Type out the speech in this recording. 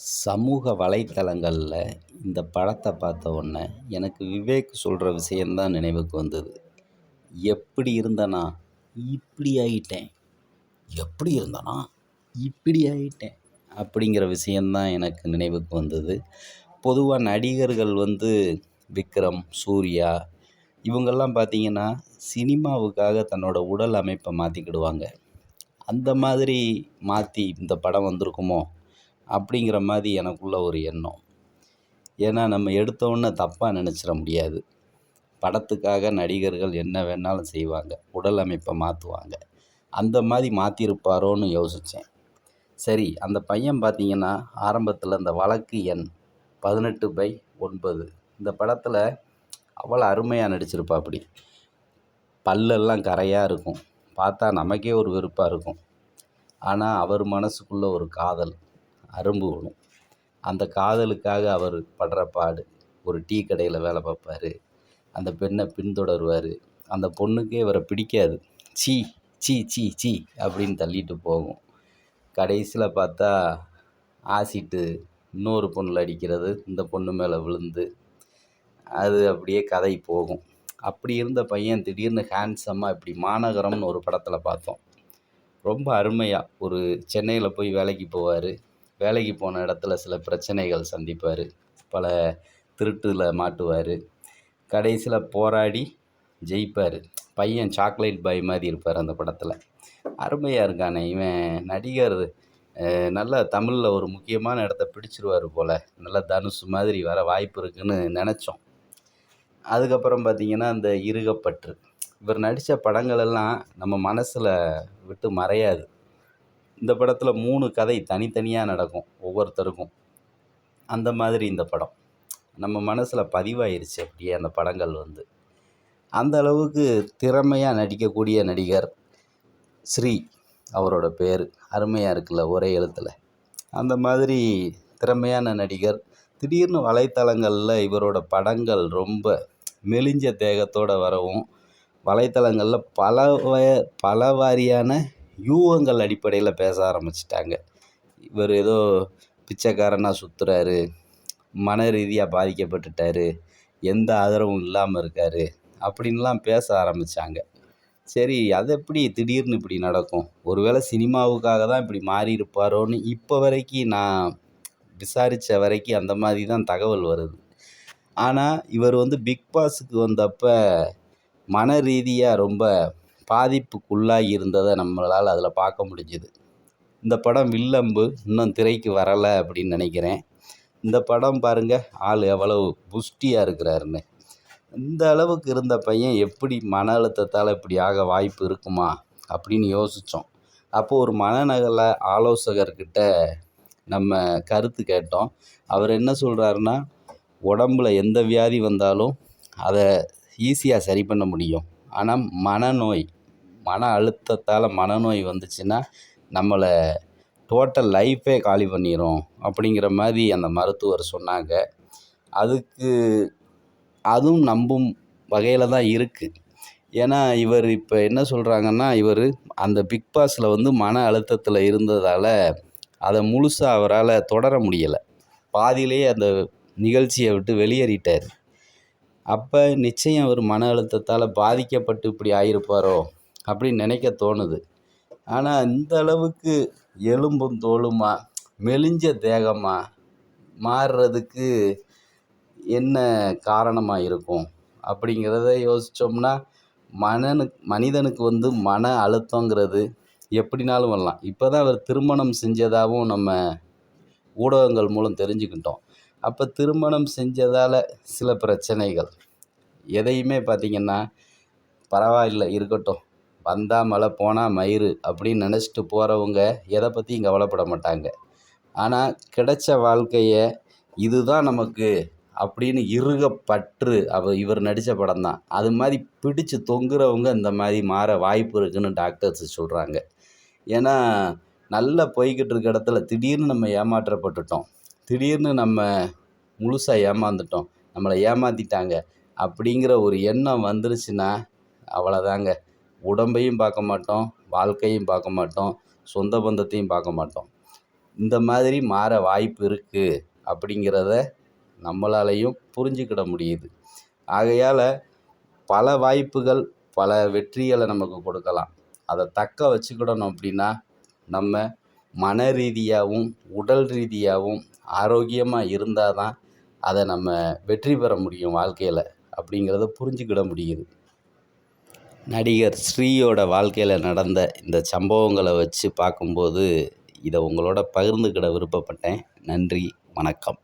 சமூக வலைத்தளங்களில் இந்த படத்தை பார்த்த உடனே எனக்கு விவேக் சொல்கிற விஷயந்தான் நினைவுக்கு வந்தது. எப்படி இருந்தேனா? இப்படி ஆகிட்டேன் எப்படி இருந்தேனா? இப்படி ஆகிட்டேன் அப்படிங்கிற விஷயந்தான் எனக்கு நினைவுக்கு வந்தது. பொதுவாக நடிகர்கள் வந்து விக்ரம் சூர்யா இவங்கெல்லாம் பார்த்தீங்கன்னா சினிமாவுக்காக தன்னோட உடல் அமைப்பை மாற்றிக்கிடுவாங்க அந்த மாதிரி மாற்றி இந்த படம் வந்திருக்குமோ? அப்படிங்கிற மாதிரி எனக்குள்ள ஒரு எண்ணம். ஏன்னா நம்ம எடுத்தோடனே தப்பாக நினச்சிட முடியாது. படத்துக்காக நடிகர்கள் என்ன வேணாலும் செய்வாங்க. உடல் அமைப்பை மாற்றுவாங்க அந்த மாதிரி மாற்றிருப்பாரோன்னு யோசித்தேன் சரி அந்த பையன் பார்த்தீங்கன்னா ஆரம்பத்தில் இந்த வழக்கு எண் பதினெட்டு பை ஒன்பது. இந்த படத்தில் அவ்வளோ அருமையாக நடிச்சிருப்பாப்படி. பல்லெல்லாம் கரையாக இருக்கும். பார்த்தா நமக்கே ஒரு வெறுப்பாக இருக்கும். ஆனால் அவர் மனசுக்குள்ளே ஒரு காதல். அரும்பு விழும் அந்த காதலுக்காக அவர் படுற பாடு ஒரு டீ கடையில் வேலை பார்ப்பாரு அந்த பெண்ணை பின்தொடருவார் அந்த பொண்ணுக்கே இவரை பிடிக்காது. சீ சீ சீ சீ அப்படின்னு தள்ளிட்டு போகும். கடைசியில் பார்த்தா ஆசிட்டு இன்னொரு பொண்ணில் அடிக்கிறது இந்த பொண்ணு மேலே விழுந்து அது அப்படியே கதை போகும். அப்படி இருந்த பையன் திடீர்னு ஹேண்ட்ஸமாக இப்படி மாநகரம்னு ஒரு படத்தில் பார்த்தோம். ரொம்ப அருமையாக ஒரு சென்னையில் போய் வேலைக்கு போவார். வேலைக்கு போன இடத்துல சில பிரச்சனைகள் சந்திப்பார். பல திருட்டில் மாட்டுவார். கடைசியில் போராடி ஜெயிப்பார். பையன் சாக்லேட் பாய் மாதிரி இருப்பார் அந்த படத்தில். அருமையாக இருக்கானே. இவன் நடிகர் நல்ல தமிழில் ஒரு முக்கியமான இடத்த பிடிச்சிருவார் போல். நல்லா தனுஷ் மாதிரி வர வாய்ப்பு இருக்குன்னு நினச்சோம். அதுக்கப்புறம் பார்த்திங்கன்னா அந்த இருகப்பற்று. இவர் நடித்த படங்கள் எல்லாம் நம்ம மனசில் விட்டு மறையாது. இந்த படத்தில் மூணு கதை தனித்தனியாக நடக்கும் ஒவ்வொருத்தருக்கும். அந்த மாதிரி இந்த படம். நம்ம மனசில் பதிவாயிருச்சு அப்படியே அந்த படங்கள் வந்து. அந்த அளவுக்கு திறமையாக நடிக்கக்கூடிய நடிகர் ஸ்ரீ அவரோட பேர். அருமையாக இருக்குல்ல ஒரே எழுத்தில். அந்த மாதிரி திறமையான நடிகர் திடீர்னு வலைத்தளங்களில் இவரோட படங்கள் ரொம்ப மெலிஞ்ச தேகத்தோடு வரவும் வலைத்தளங்களில் பல வய பல வாரியான யூகங்கள் அடிப்படையில் பேச ஆரம்பிச்சிட்டாங்க. இவர் ஏதோ பிச்சைக்காரனாக சுற்றுறாரு மன ரீதியாக பாதிக்கப்பட்டுட்டார் எந்த ஆதரவும் இல்லாமல் இருக்கார் அப்படின்லாம் பேச ஆரம்பித்தாங்க சரி அது எப்படி திடீர்னு இப்படி நடக்கும்? ஒருவேளை சினிமாவுக்காக தான் இப்படி மாறி இருப்பாரோன்னு இப்போ வரைக்கும் நான் விசாரித்த வரைக்கும் அந்த மாதிரி தான் தகவல் வருது. ஆனால் இவர் வந்து பிக் பாஸுக்கு வந்தப்போ மன ரீதியாக ரொம்ப பாதிப்புக்குள்ளாகி இருந்ததை நம்மளால் அதில் பார்க்க முடிஞ்சுது. இந்த படம் வில்லம்பு இன்னும் திரைக்கு வரலை அப்படின்னு நினைக்கிறேன். இந்த படம் பாருங்கள் ஆள் எவ்வளவு புஷ்டியாக இருக்கிறாருன்னு. இந்த அளவுக்கு இருந்த பையன் எப்படி மன அழுத்தத்தால் இப்படி ஆக வாய்ப்பு இருக்குமா அப்படின்னு யோசித்தோம். அப்போது ஒரு மனநகல ஆலோசகர்கிட்ட நம்ம கருத்து கேட்டோம். அவர் என்ன சொல்கிறாருன்னா உடம்புல எந்த வியாதி வந்தாலும் அதை ஈஸியாக சரி பண்ண முடியும். ஆனால் மனநோய் மன அழுத்தத்தால் மனநோய் வந்துச்சுன்னா நம்மளை டோட்டல் லைஃபே காலி பண்ணிடும் அப்படிங்கிற மாதிரி அந்த மருத்துவர் சொன்னாங்க. அதுக்கு அதுவும் நம்பும் வகையில் தான் இருக்குது ஏன்னா இவர் இப்போ என்ன சொல்கிறாங்கன்னா இவர் அந்த பிக் பாஸில் வந்து மன அழுத்தத்தில் இருந்ததால் அதை முழுசாக அவரால் தொடர முடியலை. பாதியிலேயே அந்த நிகழ்ச்சியை விட்டு வெளியேறிட்டார். அப்போ நிச்சயம் அவர் மன அழுத்தத்தால் பாதிக்கப்பட்டு இப்படி ஆகிருப்பாரோ அப்படின்னு நினைக்க தோணுது. ஆனால் இந்த அளவுக்கு எலும்பும் தோலுமா மெலிஞ்ச தேகமாக மாறுறதுக்கு என்ன காரணமாக இருக்கும்? அப்படிங்கிறத யோசித்தோம்னா மனனு மனிதனுக்கு வந்து மன அழுத்தங்கிறது எப்படினாலும் வரலாம். இப்போ தான் அவர் திருமணம் செஞ்சதாகவும் நம்ம ஊடகங்கள் மூலம் தெரிஞ்சுக்கிட்டோம். அப்போ திருமணம் செஞ்சதால் சில பிரச்சனைகள். எதையுமே பார்த்திங்கன்னா பரவாயில்ல இருக்கட்டும். வந்தால் மழை போனால் மயிறு அப்படின்னு நினச்சிட்டு போகிறவங்க எதை பற்றியும் கவலைப்பட மாட்டாங்க. ஆனால் கிடைச்ச வாழ்க்கையை இதுதான் நமக்கு அப்படின்னு இறுக பற்று அவ இவர் நடித்த படம் தான். அது மாதிரி பிடிச்சு தொங்குறவங்க இந்த மாதிரி மாற வாய்ப்பு இருக்குதுன்னு டாக்டர்ஸ் சொல்கிறாங்க ஏன்னா நல்லா போய்கிட்டு இருக்க இடத்துல திடீர்னு நம்ம ஏமாற்றப்பட்டுட்டோம். திடீர்னு நம்ம முழுசாக ஏமாந்துட்டோம். நம்மளை ஏமாற்றிட்டாங்க அப்படிங்கிற ஒரு எண்ணம் வந்துருச்சுன்னா அவ்வளோதாங்க உடம்பையும் பார்க்க மாட்டோம் வாழ்க்கையும் பார்க்க மாட்டோம் சொந்த பந்தத்தையும் பார்க்க மாட்டோம். இந்த மாதிரி மாற வாய்ப்பு இருக்குது அப்படிங்கிறத நம்மளாலையும் புரிஞ்சுக்கிட முடியுது. ஆகையால் பல வாய்ப்புகள் பல வெற்றிகளை நமக்கு கொடுக்கலாம். அதை தக்க வச்சுக்கிடணும் அப்படின்னா நம்ம மன ரீதியாகவும் உடல் ரீதியாகவும் ஆரோக்கியமாக இருந்தால் தான் அதை நம்ம வெற்றி பெற முடியும் வாழ்க்கையில் அப்படிங்கிறத புரிஞ்சுக்கிட முடியுது. நடிகர் ஸ்ரீயோட வாழ்க்கையில் நடந்த இந்த சம்பவங்களை வச்சு பார்க்கும்போது இதை உங்களோட பகிர்ந்துக்கிட விருப்பப்பட்டேன். நன்றி வணக்கம்.